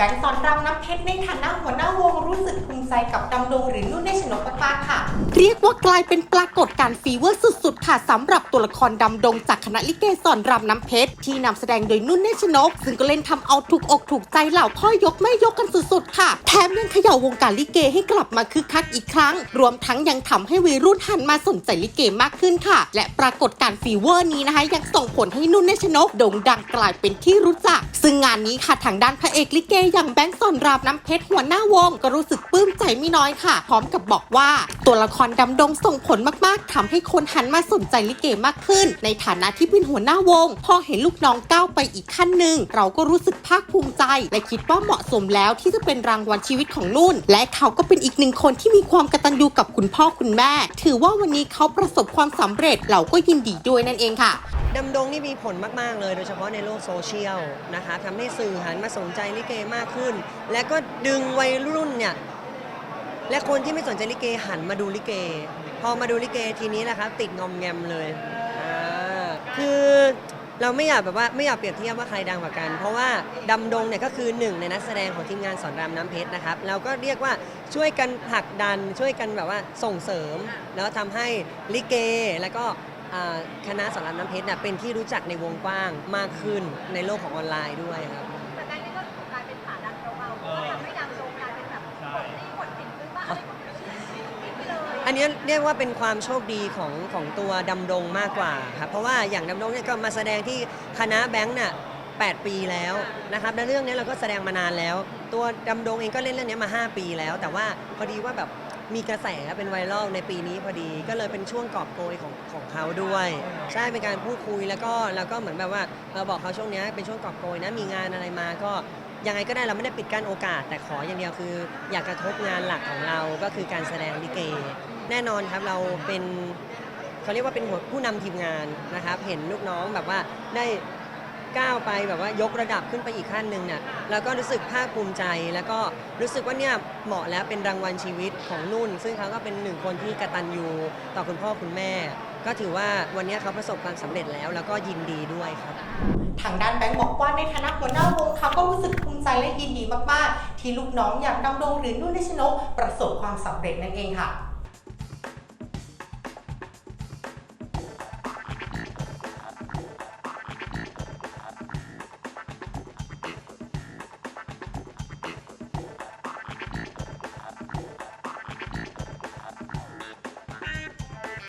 แบงค์สอนรามน้ำเพชรในฐานะหัวหน้าวงรู้สึกภูมิใจกับดำดงหรือนุ่นในชนกมากๆค่ะ เรียกว่ากลายเป็นปรากฏการณ์ฟีเวอร์สุดๆ ค่ะสำหรับตัวละครดำดงจากคณะลิเกสอนรามน้ำเพชร ที่นำแสดงโดยนุ่นเนชนก ซึ่งก็เล่นทำเอาถูกอกถูกใจเหล่าพ่อยกแม่ยกกันสุดๆ ค่ะ แถมยังเขย่าวงการลิเกให้กลับมาคึกคักอีกครั้ง รวมทั้งยังทำให้วัยรุ่นหันมาสนใจลิเกมากขึ้นค่ะ และปรากฏการณ์ฟีเวอร์นี้นะคะ ยังส่งผลให้นุ่นเนชนกโด่งดังกลายเป็นที่รู้จัก ซึ่งงานนี้ค่ะทางด้านพระเอกลิเกอย่างแบงค์สอนรามน้ำเพชรหัวหน้าวง ก็รู้สึกปลื้มใจไม่น้อยค่ะ พร้อมกับบอกว่าตัวละครดำดงส่งผลมากๆทำให้คนหันมาสนใจลิเกมากขึ้น ในฐานะที่เป็นหัวหน้าวง พอเห็นลูกน้องก้าวไปอีกขั้นหนึ่ง เราก็รู้สึกภาคภูมิใจ และคิดว่าเหมาะสมแล้วที่จะเป็นรางวัลชีวิตของนุ่น และเขาก็เป็นอีกหนึ่งคนที่มีความกตัญญูกับคุณพ่อคุณแม่ ถือว่าวันนี้เขาประสบความสำเร็จเราก็ยินดีด้วยนั่นเองค่ะดำดงนี่มีผลมาก ๆ เลยโดยเฉพาะในโลกโซเชียลนะคะทำให้สื่อหันมาสนใจลิเกมากขึ้น และก็ดึงวัยรุ่นเนี่ย และคนที่ไม่สนใจลิเกหันมาดูลิเก พอมาดูลิเกทีนี้แหละครับ ติดงอมแงมเลยอ่าคือเราไม่อยากแบบว่าไม่อยากเปรียบเทียบว่าใครดังกว่ากัน เพราะว่าดำดงเนี่ยก็คือหนึ่งในนักแสดงของทีมงานสอนรามน้ำเพชรนะครับเราก็เรียกว่าช่วยกันผลักดันช่วยกันแบบว่าส่งเสริม แล้วทำให้ลิเกแล้วก็อ่าคณะสอนรามน้ำเพชรเนี่ยเป็นที่รู้จักในวงกว้างมากขึ้นในโลกของออนไลน์ด้วยครับ อันนี้เรียกว่าเป็นความโชคดีของของตัวดำรงมากกว่าครับเพราะว่าอย่างดำรงเนี่ยก็มาแสดงที่คณะแบงค์น่ะ8 ปีแล้วนะครับและเรื่องนี้เราก็แสดงมานานแล้ว ตัวดำรงเองก็เล่นเรื่องนี้มา 5 ปีแล้ว แต่ว่าพอดีว่าแบบ มีกระแสเป็นไวรัลในปีนี้พอดี ก็เลยเป็นช่วงกอบโกยของของเขาด้วย ใช่เป็นการพูดคุยแล้วก็แล้วก็เหมือนแบบว่าเออบอกเขาช่วงนี้เป็นช่วงกอบโกยนะมีงานอะไรมาก็ยังไงก็ได้เราไม่ได้ปิดกั้นโอกาส แต่ขออย่างเดียวคือ อยากกระทบงานหลักของเราก็คือการแสดงลิเก แน่นอนครับเราเป็นเขาเรียกว่าเป็นหัวผู้นำทีมงานนะครับ เห็นลูกน้องแบบว่าได้ ก้าวไปแบบว่ายกระดับขึ้นไปอีกขั้นหนึ่งเนี่ยแล้วก็รู้สึกภาคภูมิใจ แล้วก็รู้สึกว่าเนี่ยเหมาะแล้วเป็นรางวัลชีวิตของนุ่น ซึ่งเขาก็เป็นหนึ่งคนที่กตัญญูต่อคุณพ่อคุณแม่ ก็ถือว่าวันนี้เขาประสบความสำเร็จแล้ว แล้วก็ยินดีด้วยครับทางด้านแบงค์บอกว่าในฐานะหัวหน้าวงเขาก็รู้สึกภูมิใจและยินดีมาก ๆ ที่ลูกน้องอย่างดำดงหรือนุ่นเนชนกประสบความสำเร็จนั่นเองค่ะ